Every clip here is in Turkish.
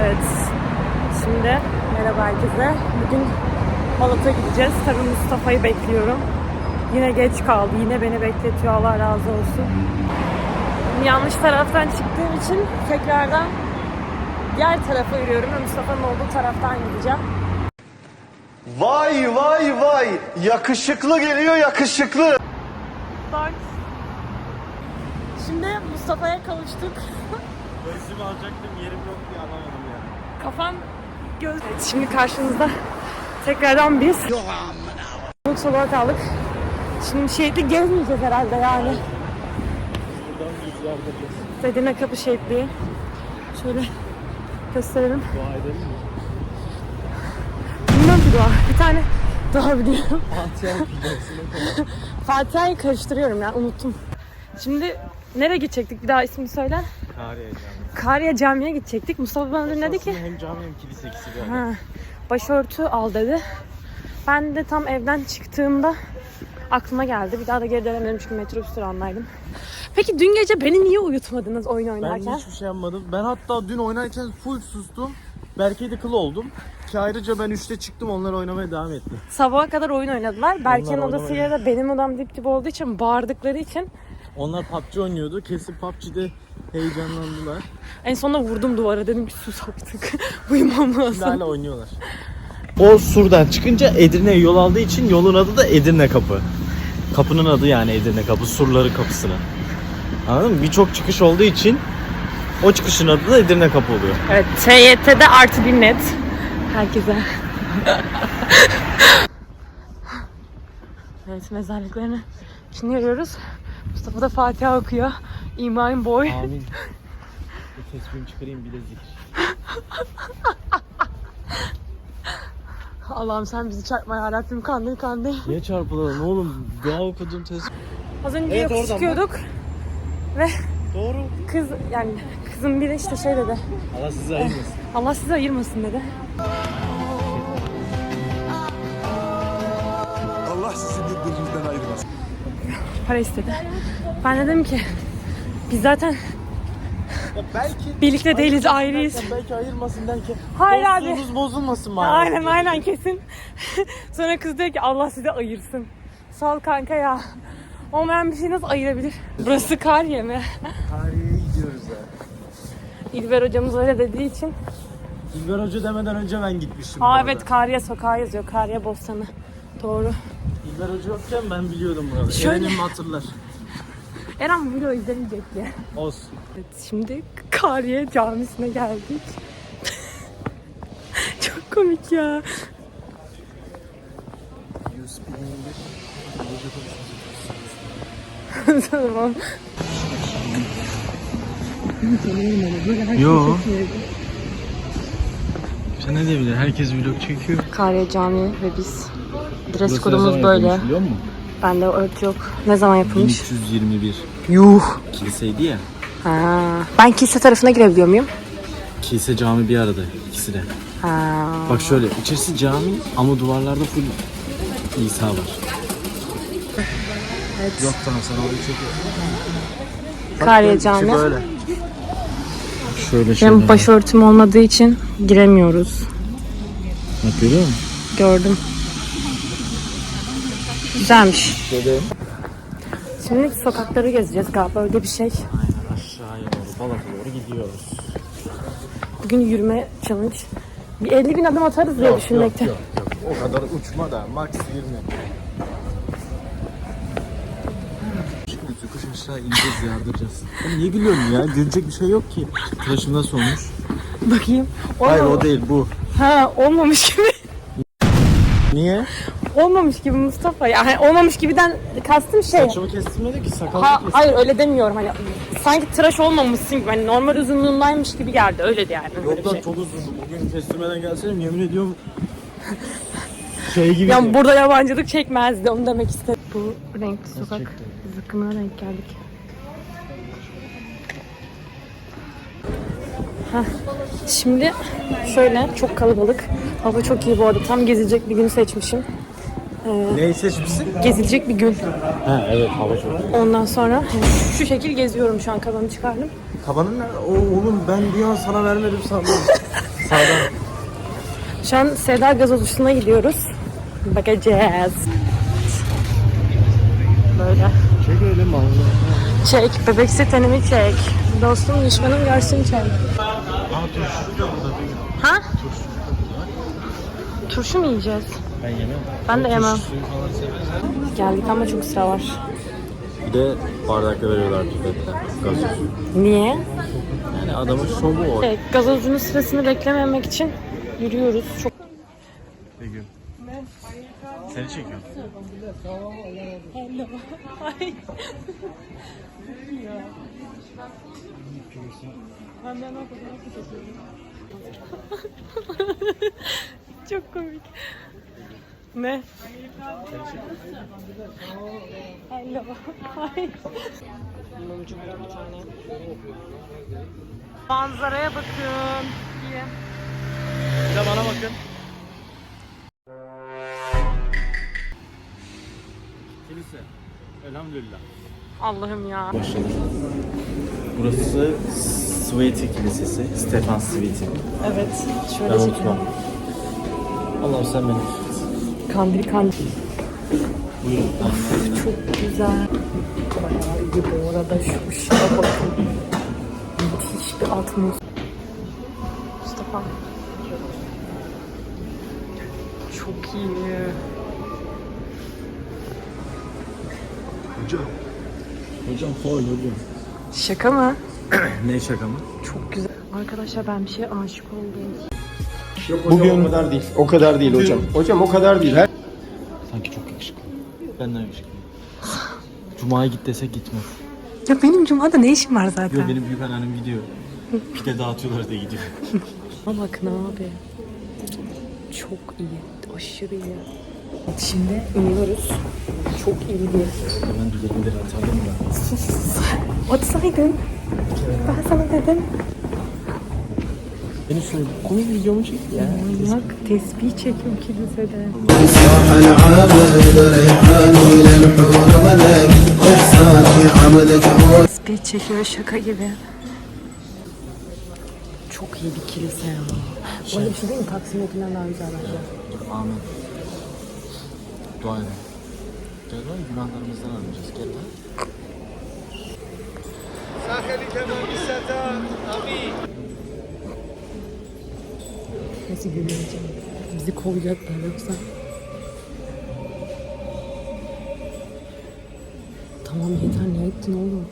Evet. Şimdi merhaba herkese. Bugün Malat'a gideceğiz. Tabii Mustafa'yı bekliyorum. Yine geç kaldı. Yine beni bekletiyor. Allah razı olsun. Yanlış taraftan çıktığım için tekrardan diğer tarafa yürüyorum ve Mustafa'nın olduğu taraftan gideceğim. Vay vay vay yakışıklı geliyor yakışıklı. Bak. Şimdi Mustafa'ya kavuştuk. Gözümü alacaktım yerim yok diye alamadım ya. Kafam göz... Evet, şimdi karşınızda tekrardan biz. Çok sokağa kaldık. Şimdi şehitli gezmeyeceğiz herhalde yani. Edirne Kapı şehitliği. Şöyle gösterelim. Dua edelim mi? Bilmiyorum ki dua. Bir tane dua biliyorum. Fatiha Fatiha'yı karıştırıyorum ya unuttum. Şimdi nereye gidecektik? Bir daha ismini söyle. Kariye cami. Kariye Camii'ye gidecektik. Mustafa bana dün dedi ki Hem cami hem kilise ikisi. Ha, başörtü al dedi. Ben de tam evden çıktığımda aklıma geldi. Bir daha da geri dönemedim çünkü metrobüs durağındaydım. Peki dün gece beni niye uyutmadınız oyun Ben oynarken? hiçbir şey yapmadım. Ben hatta dün oynarken full sustum. Berke'de kıl oldum. Ki ayrıca ben 3'te çıktım onlar oynamaya devam etti. Sabaha kadar oyun oynadılar. Berke'nin odasıyla da benim odam dip dip olduğu için bağırdıkları için Onlar PUBG oynuyordu. Kesin PUBG'de heyecanlandılar. en sonunda vurdum duvara dedim ki sus artık. Uyumam Şimdi lazım. hala oynuyorlar. O surdan çıkınca Edirne'ye yol aldığı için yolun adı da Edirne Kapı. Kapının adı yani Edirne Kapı. Surları kapısına. Anladın mı? Birçok çıkış olduğu için o çıkışın adı da Edirne Kapı oluyor. Evet TYT'de artı bir net. Herkese. evet mezarlıklarını şimdi görüyoruz. Mustafa da Fatiha okuyor. İman boy. Amin. Bu tesbihimi çıkarayım bir de zikir. Allah'ım sen bizi çarpma ya Rabbim kandır kandır. Niye çarpılalım oğlum? Dua okudum tesbih. Az önce Evet, yokuş çıkıyorduk. Doğru. Kız yani kızın biri işte şey dedi. Allah sizi ayırmasın. Allah sizi ayırmasın dedi. Allah sizi birbirinizden ayırmasın. Para istedi. Ben de dedim ki biz zaten Ya belki birlikte değiliz ayrıyız. derken belki ayırmasın derken. Hayır abi. Dostluğunuz bozulmasın bari. Aynen aynen kesin. Sonra kız diyor ki Allah sizi ayırsın. Sağ ol kanka ya. Olmayan bir şey nasıl ayırabilir? Burası Kariye mi? Tarihe gidiyoruz ya. İlber hocamız öyle dediği için. İlber Hoca demeden önce ben gitmiştim. bu Aa arada. evet Kariye sokağı yazıyor. Kariye Bostanı. Doğru. İlber Hoca yokken ben biliyordum buraları. Şöyle- Eren'im hatırlar. Eren bu video izlemeyecek diye. Olsun. Evet, şimdi Kariye Camisi'ne geldik. Çok komik ya. tamam. Yo. Sen ne diyebilir? Herkes vlog çekiyor. Kariye Camii ve biz. Dress kodumuz böyle. Biliyor musun? Bende örtü yok. Ne zaman yapılmış? 1321. Yuh. Kiliseydi ya. Ha. Ben kilise tarafına girebiliyor muyum? Kilise cami bir arada ikisi de. Ha. Bak şöyle içerisi cami ama duvarlarda full İsa var. Evet. Yok tamam sen orayı çekiyorsun. Kariye Camii. Böyle. Şöyle şöyle. Benim başörtüm olmadığı için giremiyoruz. Bak görüyor musun? Gördüm. Güzelmiş. Şimdi sokakları gezeceğiz galiba öyle bir şey. Aynen aşağıya doğru Balat'a doğru gidiyoruz. Bugün yürüme challenge. Bir 50 bin adım atarız diye düşünmekte. Yok, yok, yok. O kadar uçma da max 20. Şimdi yokuş aşağı ineceğiz yardıracağız. Oğlum niye gülüyorsun ya? Gülecek bir şey yok ki. Tıraşım nasıl olmuş? Bakayım. Hayır o değil bu. Ha olmamış gibi. Niye? Olmamış gibi Mustafa. Yani olmamış gibiden kastım şey. Saçımı kestirmedi ki sakalımı Ha, kestirdi. hayır öyle demiyorum hani sanki tıraş olmamışsın gibi hani normal uzunluğundaymış gibi geldi öyle de yani. böyle Yok lan şey. çok uzun. Bugün kestirmeden gelseydim yemin ediyorum şey gibi. Yani burada yabancılık çekmezdi onu demek istedim. Bu renkli sokak zıkkımına denk geldik. Heh. Şimdi şöyle çok kalabalık. Hava çok iyi bu arada. Tam gezilecek bir gün seçmişim. Neyi seçmişsin? Gezilecek bir gün. Ha evet hava çok iyi. Ondan sonra hani şu şekil geziyorum şu an kalanı çıkardım. Kabanın nerede? O, oğlum ben bir an sana vermedim sandım. Sağdan. Şu an Seda Gazozcusu'na gidiyoruz. Bakacağız. Böyle. Çek öyle mi Çek. Bebek tenimi çek. Dostum düşmanım görsün çek. Ha? Turşu mu yiyeceğiz? Ben yemem. Ben de yemem. Geldik ama çok sıra var. Bir de bardakta veriyorlar pipetle. Gazoz. Niye? Yani adamın şovu o. Evet, gazozcunun sırasını beklememek için yürüyoruz. Çok Begüm. Seni çekiyorum. çok komik. Ne? Hello. Mumcu bir tane. Manzaraya bakın. İyi. Bir de bana bakın. Kilise. Elhamdülillah. Allah'ım ya. Başladı. Burası Sveti Kilisesi. Stefan Sveti. Evet. Ben Şöyle unutmam. çekelim. Allah'ım sen beni. Kandil kandil. Buyurun. Çok güzel. Bayağı iyi bu arada şu ışığa bakın. Müthiş bir atmosfer. Mustafa. Çok iyi. Hocam. Hocam faul hocam. Şaka mı? ne şaka mı? Çok güzel. Arkadaşlar ben bir şeye aşık oldum. Yok hocam Bugün- o kadar değil. O kadar değil hocam. Hocam o kadar değil. Her Sanki çok yakışıklı. Benden yakışıklı. Cuma'ya git desek gitmez. Ya benim Cuma'da ne işim var zaten? Yok benim büyük anneannem gidiyor. Pide dağıtıyorlar diye gidiyor. Ama bakın abi. Çok iyi. Aşırı iyi. Şimdi iniyoruz. Çok iyi bir ben düzenleri atardım da. Atsaydın. Ben sana dedim. Beni şöyle komik videomu çek ya. Manyak tesbih çekim kilisede. Tesbih çekiyor şaka gibi. Çok iyi bir kilise ya. Bu arada bir şey değil mi? Taksim'dekinden daha güzel bence. Amin. Dua edin. Dua edin. Günahlarımızdan arınacağız. Gel lan. Saheli kemal bir seta. Amin. Nasıl gülmeyeceğim? Bizi kovacaklar yoksa. Tamam yeter ne ettin oğlum?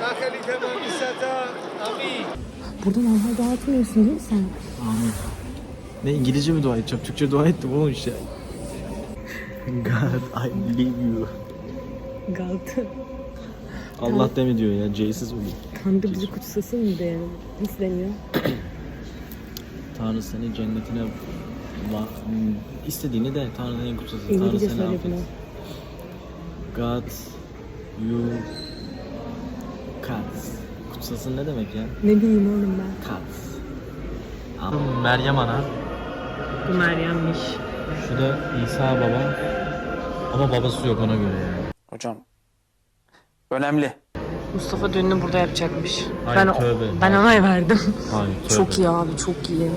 Saheli kemal bisata. Amin. Burada normal dua etmiyorsun değil mi sen? Amin. Ne İngilizce mi dua edeceğim? Türkçe dua ettim oğlum işte. God I believe you. Galata. Allah deme diyor ya. C'siz olur. Tanrı bizi kutsasın mı diyelim? Nasıl deniyor? Tanrı seni cennetine hmm, istediğini de Tanrı'nın en kutsası. Tanrı İngilizce seni söyle affet. bunu. God you Cats. Kutsasın ne demek ya? Ne bileyim oğlum ben. Cats. Meryem ana. Bu Meryem'miş. Şu da İsa baba. Ama babası yok ona göre yani. Hocam önemli. Mustafa düğününü burada yapacakmış. Ay, ben tövbe. ben onay verdim. Hayır tövbe. çok iyi abi çok iyi.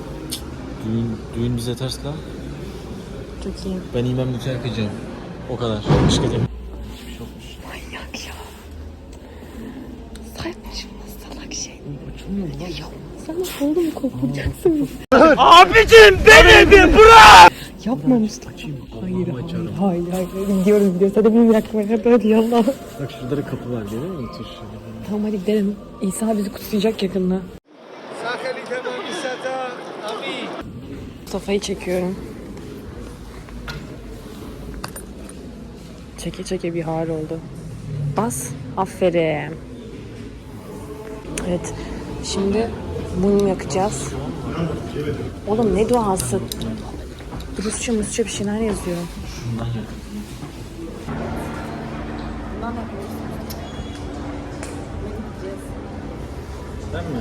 Düğün, düğün bize ters la. Çok iyi. Ben imam nikah yapacağım. O kadar. Başka değil. Manyak ya. Saçma salak şey. Ya yapmasana oğlum korkutacaksın. Abicim beni bir bırak. Yapma Mustafa. Hayır hayır hayır hayır. Gidiyoruz gidiyoruz. Hadi bir dakika hadi hadi yallah. Bak şurada da kapı var görüyor musun? Şöyle. Tamam hadi gidelim. İsa bizi kutsayacak yakında. Mustafa'yı çekiyorum. Çeke çeke bir hal oldu. Bas. Aferin. Evet. Şimdi mum yakacağız. Oğlum ne duası? Rusça Rusça bir şeyler yazıyor. Şundan yak. Ben mi?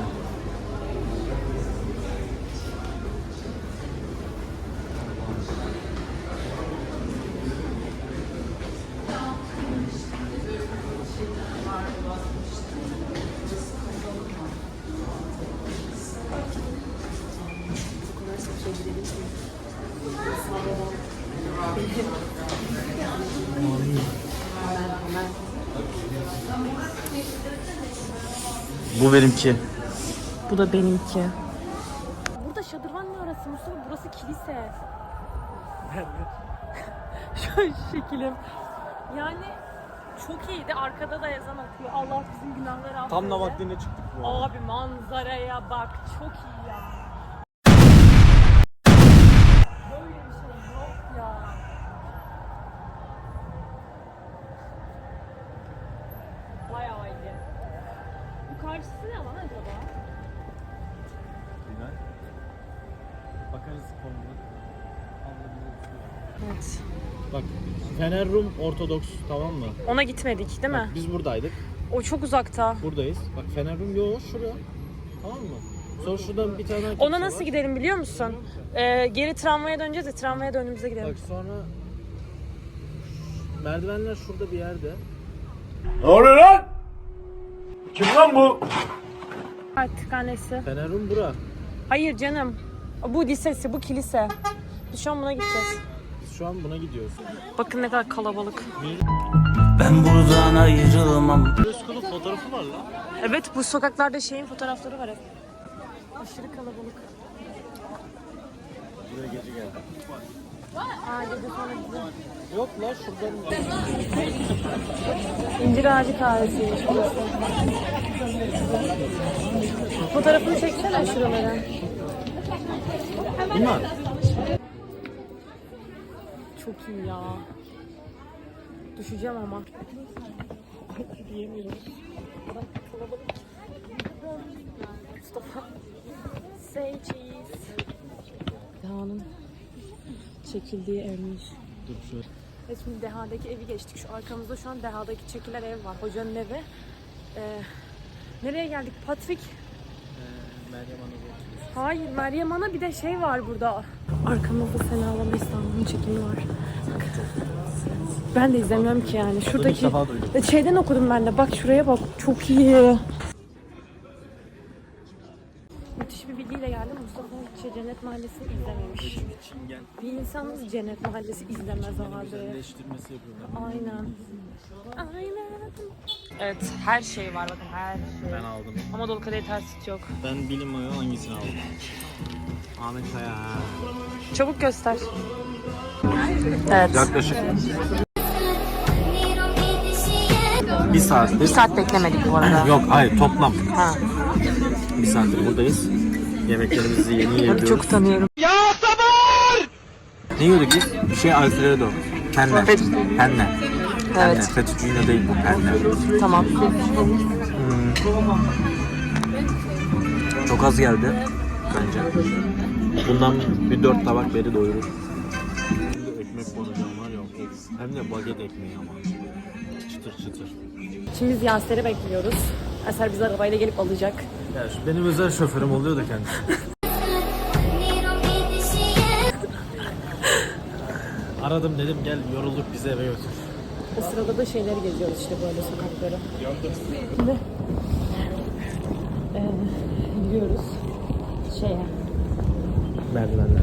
Bu benimki. Bu da benimki. Burada şadırvan ne arası Mustafa? Burası kilise. Şu şekilim. Yani çok iyiydi. Arkada da ezan okuyor. Allah bizim günahları affeder. Tam da vaktinde çıktık bu arada. Abi manzaraya bak. Çok iyi ya. Fener Rum Ortodoks tamam mı? Ona gitmedik değil Bak, mi? biz buradaydık. O çok uzakta. Buradayız. Bak Fener Rum yo şuraya. Tamam mı? Sonra şuradan bir tane daha Ona nasıl var. gidelim biliyor musun? Ee, geri tramvaya döneceğiz de tramvaya döndüğümüzde gidelim. Bak sonra merdivenler şurada bir yerde. Ne oluyor lan? Kim lan bu? Artık annesi. Fener Rum bura. Hayır canım. Bu lisesi, bu kilise. Biz şu an buna gideceğiz. Şu an buna gidiyoruz. Bakın ne kadar kalabalık. Ben buradan ayrılmam. Özkul'un fotoğrafı var lan. Evet bu sokaklarda şeyin fotoğrafları var hep. Aşırı kalabalık. Buraya gece geldi. Aa gece sonra gidelim. Yok lan şuradan. İncir ağacı kahvesiymiş burası. Fotoğrafını çeksene şuralara. Bunlar. Çok iyi ya. Düşeceğim ama. Kalabalık. Mustafa. Say cheese. Dağının çekildiği evmiş. Dur şöyle. Evet şimdi Deha'daki evi geçtik. Şu arkamızda şu an Deha'daki çekilen ev var. Hocanın evi. Ee, nereye geldik? Patrik. Ee, Meryem Ana Hayır Meryem Ana bir de şey var burada. Arkamızda Sena Alama İstanbul'un çekimi var. Ben de izlemiyorum ki yani. Şuradaki. E, şeyden okudum ben de. Bak şuraya bak. Çok iyi. Müthiş bir bilgiyle geldim. Mustafa hiç Cennet Mahallesi'ni izlememiş. Bir insanız Cennet Mahallesi izlemez abi. güzelleştirmesi yapıyorlar. Aynen. Aynen. Evet her şey var bakın her şey. Ben aldım. Ama dolu kadeh ters süt yok. Ben bilim mayo hangisini aldım? Ahmet Kaya. Çabuk göster. Evet. Yaklaşık. Bir saattir. Bir saat beklemedik bu arada. Yok hayır toplam. Ha. Bir saattir buradayız. Yemeklerimizi yeni yiyoruz. Çok utanıyorum. Ne yiyorduk biz? Bir şey Alfredo. Penne. Penne. Penne. Evet. Fettuccine değil bu penne. Tamam. Çok az geldi bence. Bundan bir dört tabak beri doyurur. Ekmek var ya. Hem de baget ekmeği ama. Çıtır çıtır. Şimdi biz Yaser'i bekliyoruz. Eser bizi arabayla gelip alacak. Ya şu benim özel şoförüm oluyor da kendisi. Aradım dedim gel yorulduk bizi eve götür. O sırada da şeyleri geziyoruz işte böyle sokakları. Şimdi eee gidiyoruz şeye Merdivenler.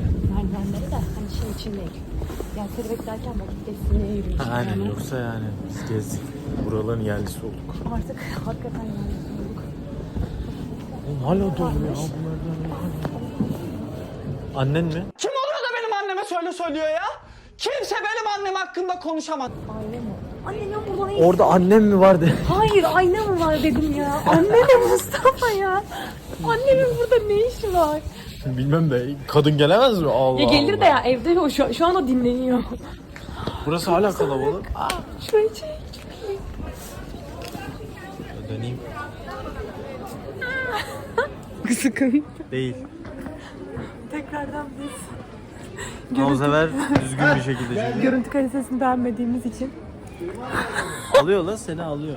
Merdivenlere de hani şey için değil. Yaser'i beklerken vakit geçsin diye yürüyüş. Aynen yani. yoksa yani biz gezdik. Buraların yerlisi olduk. Artık hakikaten yani olduk. Oğlum hala dolu ya bu merdivenler. Annen mi? Kim oluyor da benim anneme söyle söylüyor ya? Kimse benim annem hakkında konuşamaz. Aile mi? Anne ne burada ne? Orada annem mi vardı? Hayır ayna mı var dedim ya. Anne ne Mustafa ya? Annemin burada ne işi var? Bilmem de kadın gelemez mi? Allah Ya gelir Allah. de ya evde yok şu, şu an o dinleniyor. Burası hala kalabalık. Şurayı çek. Döneyim. Sıkın. Değil. Tekrardan biz sefer düzgün bir şekilde. görüntü kalitesini beğenmediğimiz için alıyor lan seni alıyor.